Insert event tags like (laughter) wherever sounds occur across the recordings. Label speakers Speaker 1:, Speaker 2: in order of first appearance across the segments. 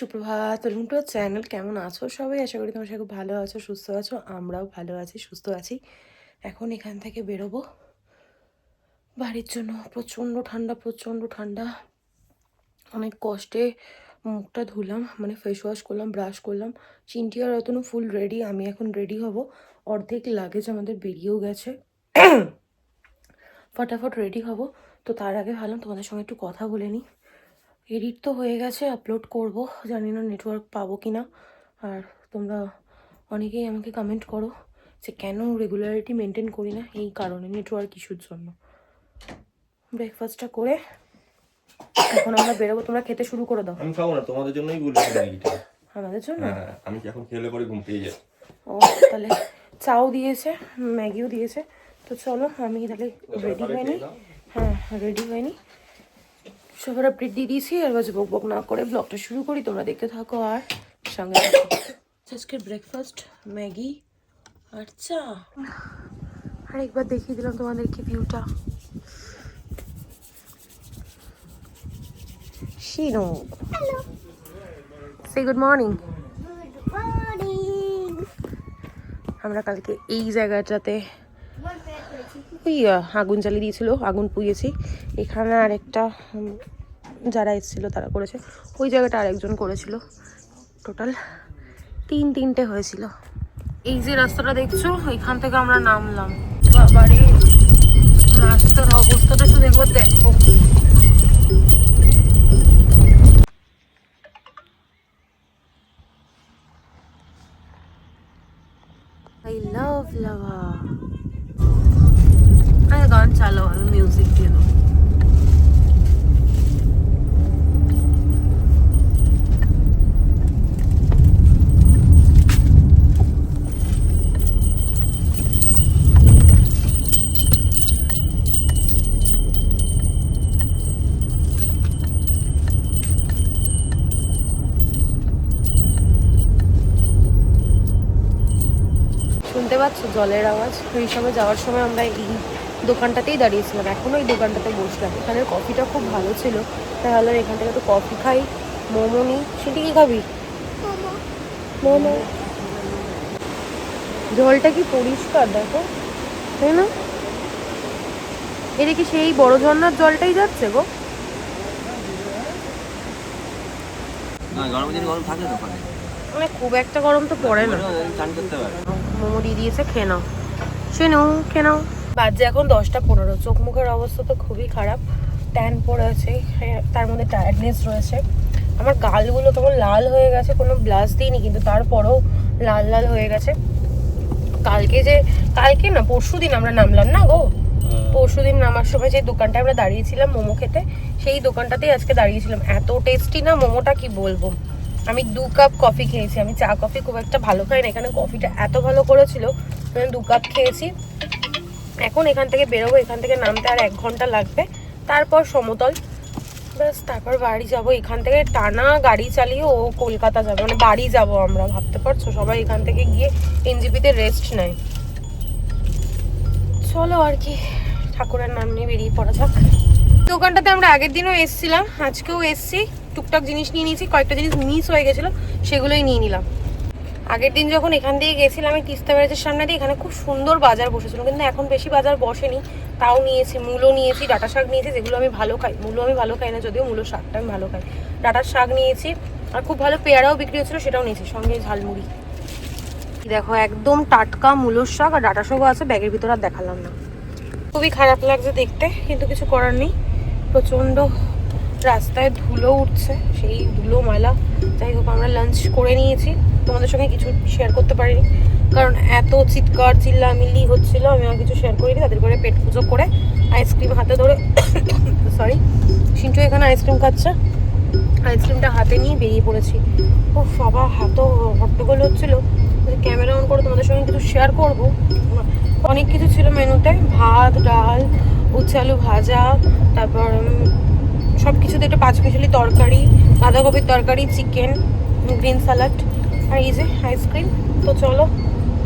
Speaker 1: সুপ্রভাত welcome to channel, কেমন আছো সবাই? আশা করি তোমার সবাই খুব ভালো আছো, সুস্থ আছো, আমরাও ভালো আছি, সুস্থ আছি। এখন এখান থেকে বেরোবো। বাড়ির জন্য প্রচণ্ড ঠান্ডা প্রচণ্ড ঠান্ডা। অনেক কষ্টে মুখটা ধুলাম মানে ফেস ওয়াশ করলাম ব্রাশ করলাম। চিনটি আর অতনু ফুল রেডি আমি এখন রেডি হব। অর্ধেক লাগেজ আমাদের বেরিয়েও গেছে। (coughs) ফটাফট রেডি হব। তো তার আগে ভাবলাম তোমাদের সঙ্গে একটু কথা বলে নিই। এডিট তো হয়ে গেছে আপলোড করব। জানি না নেটওয়ার্ক পাবো কি না আর তোমরা অনেকেই আমাকে কমেন্ট করো যে কেন রেগুলারিটি মেনটেন করি না এই কারণে নেটওয়ার্ক ইস্যুর জন্য। ব্রেকফাস্টটা করে এখন আমরা বেরোবো। তোমরা খেতে শুরু করে দাও।
Speaker 2: আমি খাব না তোমাদের জন্যই বলছি ম্যাগিটা
Speaker 1: আমাদের জন্য?
Speaker 2: হ্যাঁ আমি কি এখন খেলে পরে ঘুম পেয়ে যাই
Speaker 1: ও তাহলে চাও দিয়েছে ম্যাগিও দিয়েছে। তো চলো আমি তাহলে রেডি হয়নি হ্যাঁ রেডি হয়নি সবার আপডেট দিয়ে দিয়েছি আর বাজে বক বক না করে ব্লগটা শুরু করি তোমরা দেখতে থাকো আর সঙ্গে থাকো। আজকে ব্রেকফাস্ট ম্যাগি আর চা। আর একবার দেখিয়ে দিলাম তোমাদেরকে ভিউটা শিনু। সে গুড মর্নিং আমরা কালকে এই জায়গাটাতে ওই আগুন জ্বালিয়ে দিয়েছিল, আগুন পুড়িয়েছি। এখানে আরেকটা যারা এসেছিল তারা করেছে। ওই জায়গাটা আরেকজন করেছিল। টোটাল তিন তিনটে হয়েছিল। এই যে রাস্তাটা দেখছ, এখান থেকে আমরা নামলাম। বাবারে, রাস্তার অবস্থাটা শুধু একবার দেখো। আই লাভ লাভা আরে গান চালাও, আমি মিউজিক দিয়ে দেবো। শুনতে পাচ্ছ জলের আওয়াজ? ওই সময় যাওয়ার সময় আমরা এই দোকানটাতেই দাঁড়িয়েছিলাম। এখনও এই দোকানটাতে বসলাম। এখানের কফিটা খুব ভালো ছিল। তাই ভাবলাম এখান থেকে তো কফি খাই। মোমো নিই সেটি কি খাবি? মোমো। জলটা কি পরিষ্কার দেখো। তাই না? এটা কি সেই বড় ঝর্ণার জলটাই যাচ্ছে গো?
Speaker 2: না গরম দিন গরম থাকে তো ওখানে
Speaker 1: মানে খুব একটা গরম তো পড়ে না।
Speaker 2: চান করতে পারে।
Speaker 1: মোমো দিয়ে দিয়েছে খেয়ে নাও। সে নাও খেয়ে নাও। বাজে এখন দশটা পনেরো। চোখ মুখের অবস্থা তো খুবই খারাপ। ট্যান পড়ে আছে হ্যাঁ, তার মধ্যে টায়ার্ডনেস রয়েছে। আমার গালগুলো কেমন লাল হয়ে গেছে কোনো ব্লাশ দিইনি কিন্তু তারপরেও লাল লাল হয়ে গেছে। কালকে যে কালকে না পরশু দিন আমরা নামলাম না গো? পরশু দিন নামার সময় যে দোকানটা আমরা দাঁড়িয়েছিলাম মোমো খেতে সেই দোকানটাতেই আজকে দাঁড়িয়েছিলাম। এত টেস্টি না মোমোটা কি বলব? আমি দু কাপ কফি খেয়েছি। আমি চা কফি খুব একটা ভালো খাই না। এখানে কফিটা এত ভালো করেছিল আমি দু কাপ খেয়েছি। এখন এখান থেকে বেরোবো, এখান থেকে নামতে আর এক ঘণ্টা লাগবে। তারপর সমতল। ব্যাস, তারপর বাড়ি যাব। এখান থেকে টানা গাড়ি চালিয়ে ও কলকাতা যাবে। মানে বাড়ি যাব আমরা, ভাবতে পারছ? সবাই এখান থেকে গিয়ে এনজিপিতে রেস্ট নেয়। চলো আর কি, ঠাকুরের নাম নিয়ে বেরিয়ে পড়া যাক। দোকানটাতে আমরা আগের দিনও এসেছিলাম, আজকেও এসছি। টুকটাক জিনিস নিয়ে নিয়েছি, কয়েকটা জিনিস মিস হয়ে গেছিল, সেগুলোই নিয়ে নিলাম। আগের দিন যখন এখান দিয়ে গেছিলাম আমি তিস্তা ব্যারেজের সামনে দিয়ে এখানে খুব সুন্দর বাজার বসেছিল। কিন্তু এখন বেশি বাজার বসেনি। তাও নিয়েছি, মূলো নিয়েছি, ডাটা শাক নিয়েছি, যেগুলো আমি ভালো খাই। মূলো আমি ভালো খাই না, যদিও মূলো শাকটা আমি ভালো খাই। ডাটার শাক নিয়েছি, আর খুব ভালো পেয়ারাও বিক্রি হচ্ছিল, সেটাও নিয়েছি, সঙ্গে ঝালমুড়ি। দেখো, একদম টাটকা মূলোর শাক, আর ডাটা শাকও আছে, ব্যাগের ভিতর আর দেখালাম না। খুবই খারাপ লাগছে দেখতে, কিন্তু কিছু করার নেই। প্রচণ্ড রাস্তায় ধুলো উঠছে, সেই ধুলো ময়লা যাই হোক, আমরা লাঞ্চ করে নিয়েছি। তোমাদের সঙ্গে কিছু শেয়ার করতে পারিনি। কারণ এত চিৎকার, চিল্লামিল্লি হচ্ছিল, আমি আর কিছু শেয়ার করিনি। তাদের করে পেট পুজো করে আইসক্রিম হাতে ধরে সরি সিন্টু এখানে আইসক্রিম খাচ্ছে। আইসক্রিমটা হাতে নিয়ে বেরিয়ে পড়েছি। ও সবার হাতও হট্টগোল হচ্ছিল। ক্যামেরা অন করে তোমাদের সঙ্গে কিছু শেয়ার করব। অনেক কিছু ছিল মেনুতে। ভাত, ডাল, উচ্ছে আলু ভাজা, তারপর সব কিছুতে একটা পাঁচ মিশালি তরকারি, বাঁধাকপির তরকারি, চিকেন, গ্রিন স্যালাড আর এই যে আইসক্রিম তো চলো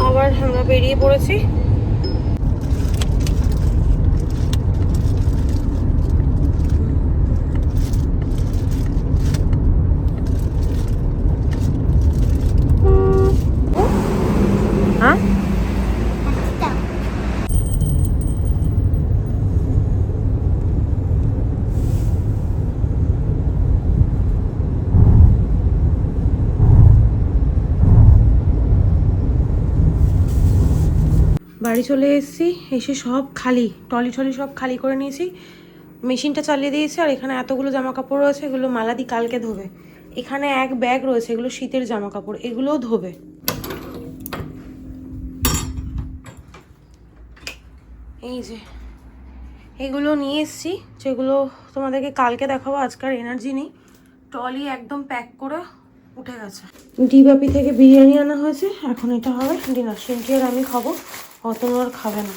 Speaker 1: আবার আমরা বেরিয়ে পড়েছি। বাড়ি চলে এসেছি, এসে সব খালি টলি টলি সব খালি করে নিয়েছি। মেশিনটা চালিয়ে দিয়েছি আর এখানে এতগুলো জামা কাপড় রয়েছে, এগুলো মালাদি কালকে ধোবে। এখানে এক ব্যাগ রয়েছে, এগুলো শীতের জামা কাপড় এগুলোও ধোবে। এই যে, এগুলো নিয়ে এসেছি, যেগুলো তোমাদেরকে কালকে দেখাবো আজকাল এনার্জি নেই। টলি একদম প্যাক করে উঠে গেছে। ডিবাপি থেকে বিরিয়ানি আনা হয়েছে, এখন এটা হবে, ডিনার। সেন্টি আর আমি খাব। অতনু আর খাবে না।